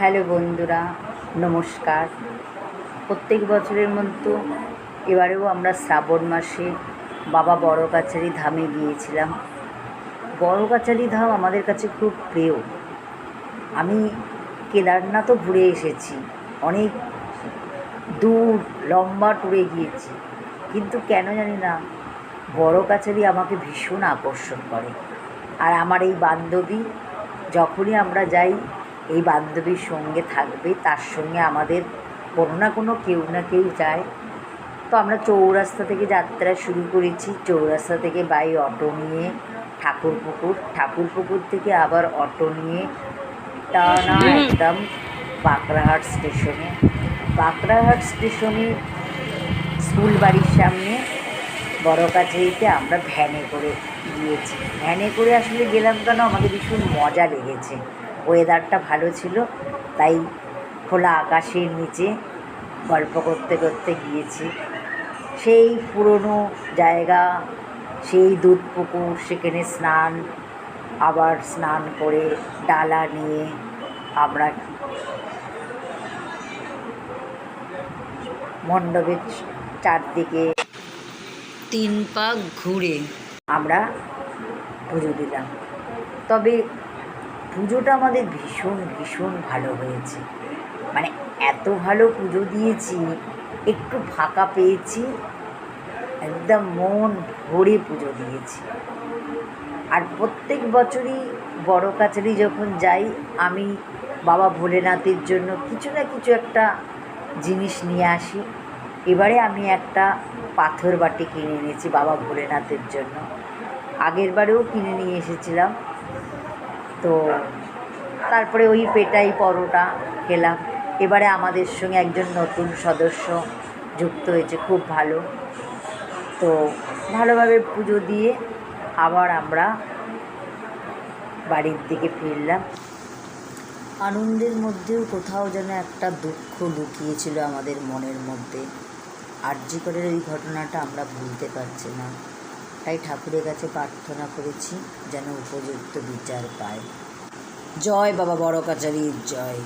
Hello বন্ধুরা, নমস্কার। প্রত্যেক বছরের মতো এবারেও আমরা শ্রাবণ মাসে বাবা বড় কাছারি ধামে গিয়েছিলাম। বড় কাছারি ধাম আমাদের কাছে খুব প্রিয়। আমি কেদারনাথও ঘুরে এসেছি। অনেক দূর, লম্বা ট্যুরে গিয়েছি। কিন্তু কেন জানি না, বড় কাছারি আমাকে ভীষণ আকর্ষণ করে। আর আমার এই বান্ধবী, যখনই আমরা যাই এই বান্ধবীর সঙ্গে থাকবে তার সঙ্গে আমাদের কোনো না কোনো কেউ না কেউ যায়। তো আমরা চৌরাস্তা থেকে যাত্রা শুরু করেছি। চৌরাস্তা থেকে বাই অটো নিয়ে ঠাকুরপুকুর ঠাকুরপুকুর থেকে আবার অটো নিয়ে টানা একদম বাঁকড়াহাট স্টেশনে। বাঁকড়াহাট স্টেশনে স্কুল বাড়ির সামনে বড় কাছারিতে আমরা ভ্যানে করে গিয়েছি। ভ্যানে করে আসলে গেলাম কেন? আমাদের ভীষণ মজা লেগেছে। ওয়েদারটা ভালো ছিল তাই খোলা আকাশের নিচে গল্প করতে করতে গিয়েছি। সেই পুরনো জায়গা সেই দুধ পুকুর সেখানে স্নান আবার স্নান করে ডালা নিয়ে আমরা মণ্ডপের চারদিকে তিন পাক ঘুরে আমরা পুজো দিলাম। তবে পুজোটা আমাদের ভীষণ ভীষণ ভালো হয়েছে। মানে এত ভালো পুজো দিয়েছি, একটু ফাঁকা পেয়েছি, একদম মন ভরে পুজো দিয়েছি। আর প্রত্যেক বছরই বড় কাছারি যখন যাই, আমি বাবা ভোলেনাথের জন্য কিছু না কিছু একটা জিনিস নিয়ে আসি। এবারে আমি একটা পাথর বাটি কিনে এনেছি বাবা ভোলেনাথের জন্য। আগের বারেও কিনে নিয়ে এসেছিলাম। তো তারপরে ওই পেটাই পরোটা খেলাম। এবারে আমাদের সঙ্গে একজন নতুন সদস্য যুক্ত হয়েছে, খুব ভালো। তো ভালোভাবে পুজো দিয়ে আবার আমরা বাড়ির দিকে ফিরলাম। আনন্দের মধ্যেও কোথাও যেন একটা দুঃখ লুকিয়েছিল আমাদের মনের মধ্যে। আর্যিকরের এই ঘটনাটা আমরা ভুলতে পারছি না। তাই ঠাকুরের কাছে প্রার্থনা করেছি যেন উপযুক্ত বিচার পায়। জয় বাবা বড় কাচারির জয়।